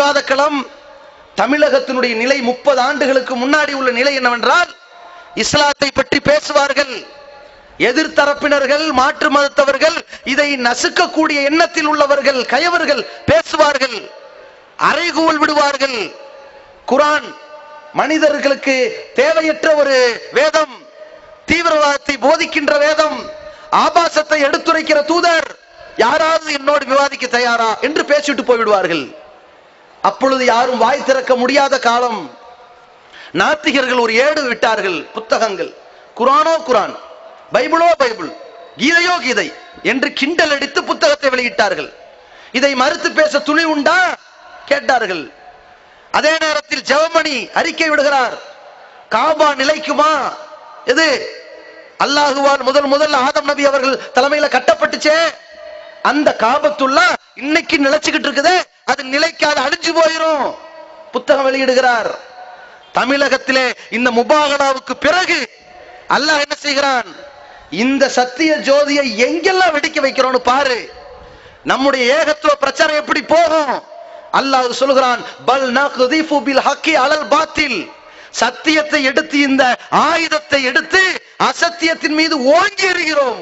விவாதக்களம் தமிழகத்தினுடைய நிலை முப்பது ஆண்டுகளுக்கு முன்னாடி உள்ள நிலை என்னவென்றால் இஸ்லாத்தை பற்றி பேசுவார்கள் எதிர்த்தரப்பினர்கள் மாற்று மதத்தவர்கள் இதை நசுக்கக்கூடிய எண்ணத்தில் உள்ளவர்கள் கயவர்கள் பேசுவார்கள் அறைகூவல் விடுவார்கள். குரான் மனிதர்களுக்கு தேவையற்ற ஒரு வேதம் தீவிரவாதத்தை போதிக்கின்ற வேதம் ஆபாசத்தை எடுத்துரைக்கிற தூதர் யாராவது என்னோடு விவாதிக்க தயாரா என்று பேசிட்டு போய்விடுவார்கள். அப்பொழுது யாரும் வாய் திறக்க முடியாத காலம். நாத்திகர்கள் ஒரு ஏடு விட்டார்கள் புத்தகங்கள். குரானோ குரான் பைபிளோ பைபிள் கீதையோ கீதை என்று கிண்டல் அடித்து புத்தகத்தை வெளியிட்டார்கள். இதை மறுத்து பேச துணி உண்டா? கேட்டார்கள். அதே நேரத்தில் ஜெவமணி அறிக்கை விடுகிறார். காபா நிலைக்குமா? எது? அல்லாஹுவால் முதல் முதல் ஆதம் நபி அவர்கள் தலைமையில கட்டப்பட்டுச்சே. அந்த காபத்துள்ளா இன்னைக்கு நிலைச்சுக்கிட்டு இருக்குதே. அது நிலைக்காது அழிஞ்சு போயிரும். புத்தகம் வெளியிடுகிறார். தமிழகத்திலே இந்த முபாகலாவுக்கு பிறகு அல்லாஹ் என்ன செய்கிறான்? இந்த சத்திய ஜோதியை எங்கெல்லாம் வெடிக்க வைக்கிறோம்னு பாரு. நம்முடைய ஏகத்துவ பிரச்சாரம் எப்படி போகும்? அல்லாஹ் சொல்கிறான் பல் நக்திஃபு பில் ஹக்கி அலல் பாத்தில். சத்தியத்தை எடுத்து இந்த ஆயுதத்தை எடுத்து அசத்தியத்தின் மீது ஓங்கி எறிகிறோம்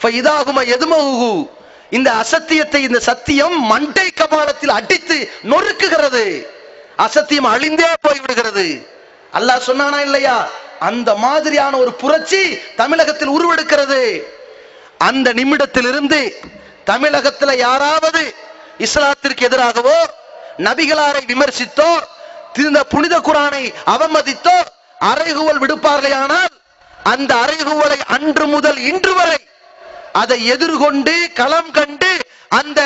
இதாகுமா எதுமகு இந்த அசத்தியத்தை இந்த சத்தியம் மண்டை கபாலத்தில் அடித்து நொறுக்குகிறது. அசத்தியம் அழிந்தே போய்விடுகிறது. அல்லாஹ் சொன்னானா இல்லையா? அந்த மாதிரியான ஒரு புரட்சி தமிழகத்தில் உருவெடுக்கிறது. அந்த நிமிடத்திலிருந்து தமிழகத்துல யாராவது இஸ்லாத்திற்கு எதிராகவோ நபிகளாரை விமர்சித்தோ திருந்த புனித குரானை அவமதித்தோ அறைகுவல் விடுப்பார்களே ஆனால் அந்த அறைகுவலை அன்று முதல் இன்று வரை அதை எதிர்கொண்டு களம் கண்டு அந்த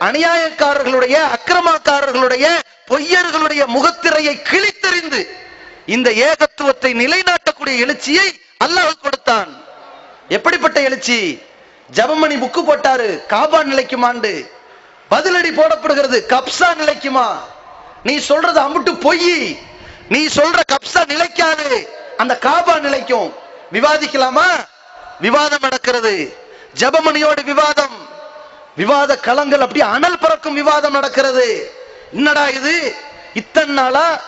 அநியாயக்காரர்களுடைய அக்கிரமக்காரர்களுடைய பொய்யர்களுடைய முகத்திரையை கிழித்தறிந்து இந்த ஏகத்துவத்தை நிலைநாட்டக்கூடிய எழுச்சியை அல்லாஹ் கொடுத்தான். எப்படிப்பட்ட எழுச்சி? ஜபமணி புக்கு போட்டாரு காபா நிலைக்குமாண்டு பதிலடி போடப்படுகிறது கப்சா நிலைக்குமா? நீ சொல்றது அம்புட்டு பொய். நீ சொல்ற கப்சா நிலைக்காது. அந்த காபா நிலைக்கும். விவாதிக்கலாமா? விவாதம் நடக்கிறது. ஜபமணியோடு விவாதம். விவாத களங்கள் அப்படி அனல் பறக்கும் விவாதம் நடக்கிறது. என்னடா இது? இத்தனை நாளா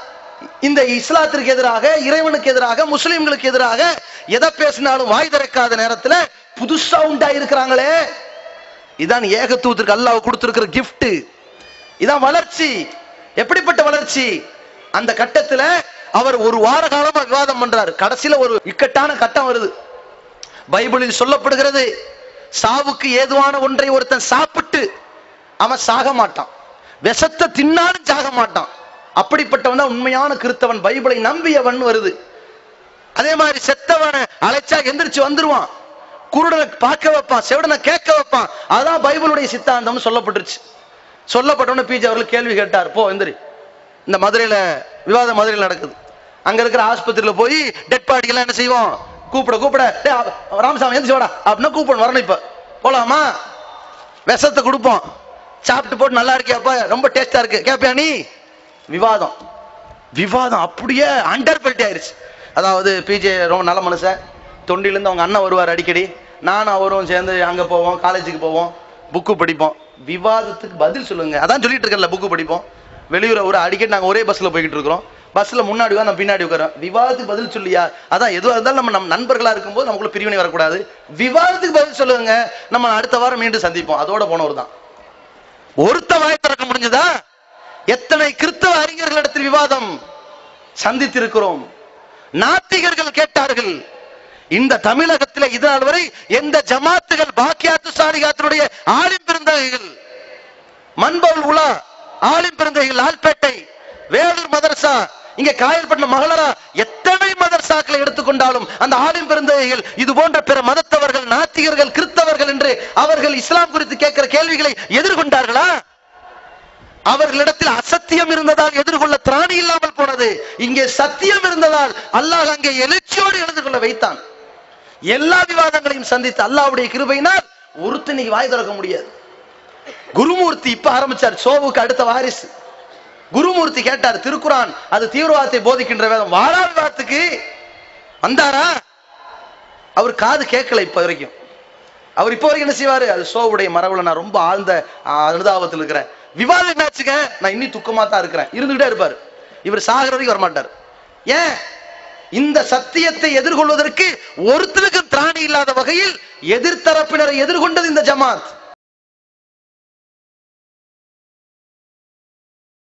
இந்த இஸ்லாத்திற்கு எதிராக இறைவனுக்கு எதிராக முஸ்லிம்களுக்கு எதிராக எதை பேசினாலும் வாய் திறக்காத நேரத்துல புதுசா உண்டா இருக்கிறாங்களே. இதான் ஏகத்துவத்திற்கு அல்லாஹ் கொடுத்திருக்கிற கிஃப்ட் இதான் வளர்ச்சி. எப்படிப்பட்ட வளர்ச்சி? அந்த கட்டத்துல அவர் ஒரு வார காலமா விவாதம் பண்றாரு. கடைசியில ஒரு இக்கட்டான கட்டம் வருது. பைபிளில் சொல்லப்படுகிறது. சாவுக்கு ஏதுவான ஒன்றை ஒருத்தன் சாப்பிட்டு அவன் சாக மாட்டான். விஷத்தை தின்னாலும் சாக மாட்டான். அப்படிப்பட்டவன் தான் உண்மையான கிறிஸ்தவன். பைபிளை நம்பியவன் வருது. அதே மாதிரி செத்தவனை அழைச்சா எந்திரிச்சு வந்துருவான். குருடனை பார்க்க வைப்பான் செவடனை கேட்க வைப்பான். அதான் பைபிளுடைய சித்தாந்தம் சொல்லப்பட்டுருச்சு. சொல்லப்பட்டவன பிஜி அவர்கள் கேள்வி கேட்டார். போ எந்திரி. இந்த மதுரையில விவாத மதுரையில் நடக்குது. அங்க இருக்கிற ஆஸ்பத்திரியில போய் டெட் பாடிக்கெல்லாம் என்ன செய்வோம்? கூப்பிட கூப்பிட. ராமசாமி எந்திரிச்சு வாடா. அப்படின்னா கூப்பிடணும் வரணும் இப்ப. போலாமா? விஷத்தை கொடுப்போம். சாப்பிட்டு போட்டு நல்லா இருக்கியாப்பா? ரொம்ப டேஸ்டா இருக்கு. கேப்பியா நீ? விவாதம். விவாதம் அப்படியே அண்டர் பெல்ட் ஆயிருச்சு. அதாவது பிஜே ரொம்ப நல்ல மனுஷன். தொண்டிலேருந்து அவங்க அண்ணன் வருவார் அடிக்கடி. நானும் அவரும் சேர்ந்து அங்கே போவோம் காலேஜுக்கு போவோம் புக்கு படிப்போம். விவாதத்துக்கு பதில் சொல்லுங்க. அதான் சொல்லிட்டு இருக்கேன்ல புக்கு படிப்போம். வெளியூர் ஒரு அடிக்கடி நாங்கள் ஒரே பஸ்ஸில் போய்கிட்டு இருக்கிறோம். பஸ்ஸில் முன்னாடி உட்கார் நான் பின்னாடி உட்காரோம் விவாதத்துக்கு பதில் சொல்லியா? அதான் எதுவாக இருந்தாலும் நம்ம நம்ம நண்பர்களாக இருக்கும்போது நமக்குள்ள பிரிவினை வரக்கூடாது. விவாதத்துக்கு பதில் சொல்லுங்க. நம்ம அடுத்த வாரம் மீண்டும் சந்திப்போம். அதோட போனவர் தான். ஒருத்த வாய் திறக்க முடிஞ்சதா? எத்தனை கிறிஸ்தவ அறிஞர்களிடத்தில் விவாதம் சந்தித்திருக்கிறோம். நாத்திகர்கள் கேட்டார்கள் இந்த தமிழகத்தில் இதனால் வரை எந்த ஜமாத்துகள் பாக்கியாத்து சாலிகாத்தினுடைய ஆலிம் பிறந்தவைகள் மண்பவுல் உலா ஆலிம் பெருந்தகைகள் லால்பேட்டை வேலூர் மதரசா இங்க காயல்பட்டினம் மகளரா எத்தனை மதர்சாக்களை எடுத்துக்கொண்டாலும் அந்த ஆலிம் பெருந்தகைகள் இது போன்ற பிற மதத்தவர்கள் நாத்திகர்கள் கிறிஸ்தவர்கள் என்று அவர்கள் இஸ்லாம் குறித்து கேட்கிற கேள்விகளை எதிர்கொண்டார்களா? அவர்களிடத்தில் அசத்தியம் இருந்ததால் எதிர்கொள்ள திராணி இல்லாமல் போனது. இங்கே சத்தியம் இருந்ததால் அல்லாஹ் அங்கே எழுச்சியோடு எழுந்து கொள்ள வைத்தான். எல்லா விவாதங்களையும் சந்தித்து அல்லாவுடைய கிருபையினால் ஒருத்தனைக்கு வாய் திறக்க முடியாது. குருமூர்த்தி இப்ப ஆரம்பிச்சார். சோவுக்கு அடுத்த வாரிசு. குருமூர்த்தி கேட்டார் திருக்குறான் அது தீவிரவாதத்தை போதிக்கின்ற வேதம். வாழா விவாதத்துக்கு. வந்தாரா? அவர் காது கேட்கல இப்ப வரைக்கும். அவர் இப்போ வரைக்கும் என்ன செய்வாரு? அது சோவுடைய மரபுல நான் ரொம்ப ஆழ்ந்த அனுதாபத்தில் இருக்கிறேன். விவாதம் என்னாச்சுங்க? நான் இன்னும் துக்கமா தான் இருக்கிறேன். இருந்துகிட்டே இருப்பாரு. இவர் சாகிற வரைக்கும் வரமாட்டார். ஏன்? இந்த சத்தியத்தை எதிர்கொள்வதற்கு ஒருத்தருக்கு திராணி இல்லாத வகையில் எதிர்த்தரப்பினரை எதிர்கொண்டது இந்த ஜமாத்.